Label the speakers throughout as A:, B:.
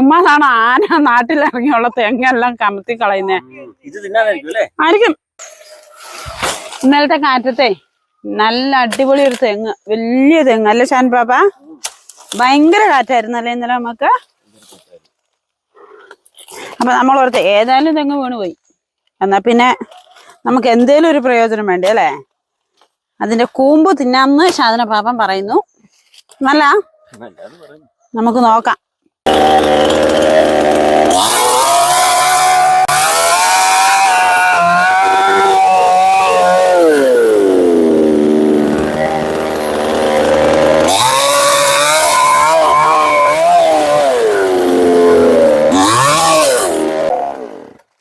A: ചുമ്മാതാണ് ആന നാട്ടിലിറങ്ങിയുള്ള തെങ്ങെല്ലാം കമത്തി കളയുന്നേ? ആയിരിക്കും. ഇന്നലത്തെ കാറ്റത്തെ നല്ല അടിപൊളി ഒരു തെങ്ങ് വലിയ തെങ്ങ് അല്ലേ ഷാൻ പാപ്പ ഭയങ്കര കാറ്റായിരുന്നല്ലേ ഇന്നലെ നമുക്ക്? അപ്പൊ നമ്മൾ ഓർത്ത് ഏതായാലും തെങ്ങ് വീണ് പോയി എന്നാ പിന്നെ നമുക്ക് എന്തേലും ഒരു പ്രയോജനം വേണ്ടേ അല്ലേ? അതിന്റെ കൂമ്പ് തിന്നാന്ന് ഷാദന പാപ്പൻ പറയുന്നു. നല്ല? നമുക്ക് നോക്കാം.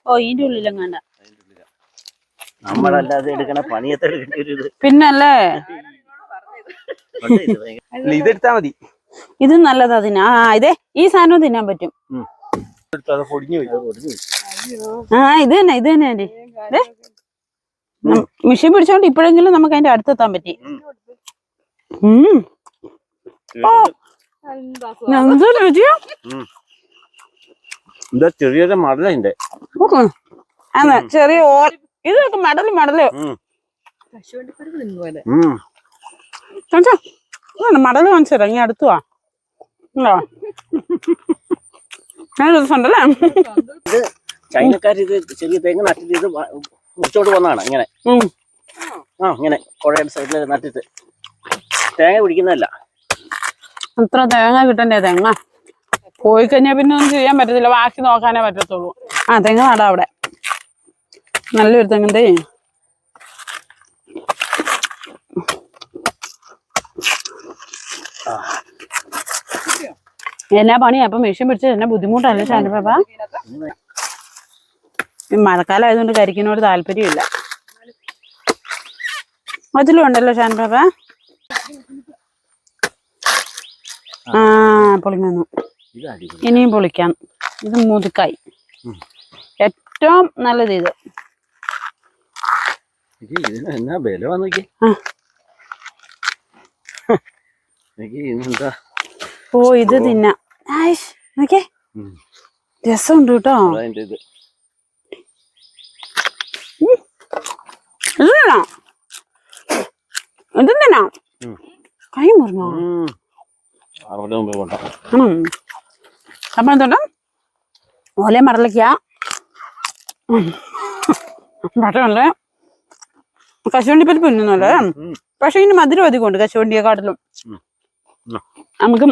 A: ഓ ഇതിന്റെ ഉള്ളിലെങ്ങാണ്ട.
B: നമ്മളല്ലാതെ എടുക്കണ പണിയത്തെ എടുക്കേണ്ടി
C: അല്ല, ഇതെടുത്താ മതി.
A: ഇത് നല്ലതാ തിന്നാ ആ ഇതേ ഈ സാധനവും തിന്നാൻ പറ്റും. ആ ഇത് തന്നെ ഇത് തന്നെ ആന്റി. മിഷൻ പിടിച്ചോണ്ട് ഇപ്പോഴെങ്കിലും നമുക്ക് അതിന്റെ അടുത്തെത്താൻ പറ്റി. ഉം. ഓ രുചിയാ.
B: എന്താ ചെറിയൊരു മടലുണ്ട്
A: ചെറിയ ഇതൊക്കെ മടൽ മടൽ.
B: ഉം.
D: പോലെ
B: മടൽ
A: കാണിച്ചു തരാം അടുത്തു വാ. ഉണ്ടോ നല്ല രസമുണ്ടല്ലേ?
B: ഇത് ചൈനക്കാർ ഇത് ചെറിയ തെങ്ങ് നട്ടിട്ട് ഇത് വ- മുറിച്ചോണ്ട് വന്നതാണ് ഇങ്ങനെ.
A: ഉം.
B: ആ ഇങ്ങനെ പുഴയുടെ സൈഡിൽ നട്ടിട്ട്. തേങ്ങ പിടിക്കുന്നതല്ല.
A: അത്ര തേങ്ങ കിട്ടണ്ടേ തേങ്ങ? പോയി കഴിഞ്ഞാൽ പിന്നെ ഒന്നും ചെയ്യാൻ പറ്റത്തില്ല. ബാക്കി നോക്കാനേ പറ്റത്തുള്ളൂ. ആ തെങ്ങ് നടാ അവിടെ. നല്ലൊരു തെങ്ങിന്റെ എന്നാ പണിയാ അപ്പൊ മെഷീൻ പിടിച്ചത് എന്നാ ബുദ്ധിമുട്ടല്ലേ ഈ മഴക്കാലം ആയതുകൊണ്ട് കരിക്കിനോട് താല്പര്യമില്ല. അതിലും ഉണ്ടല്ലോ ഷാനിപ്പാപ്പ ആ പൊളിങ്ങന്നു ഇനിയും പൊളിക്കാം. ഇത് മുതുക്കായി. ഏറ്റവും നല്ലത് ഇത്.
B: എന്നാ ബലമാന്ന് നോക്കി
A: ആ.
B: എനിക്ക് ഇന്നെന്താ
A: ഓ ഇത് തിന്നാം. നോക്കേ. രസമുണ്ട് കേട്ടോ.
B: ഓലെ ഇത്.
A: തിന്നാം? ഇത് തിന്നാം? കൈ മുറിഞ്ഞോ. അപ്പൊ എന്തുണ്ട്? ഓല മടലിക്ക പട്ടണല്ലേ കശുവണ്ടി പരിപ്പ് തിന്നുന്നല്ലേ? പക്ഷെ ഇതിന് മധുരം അധികം ഉണ്ട് കശുവണ്ടിയെക്കാട്ടിലും. നമുക്ക്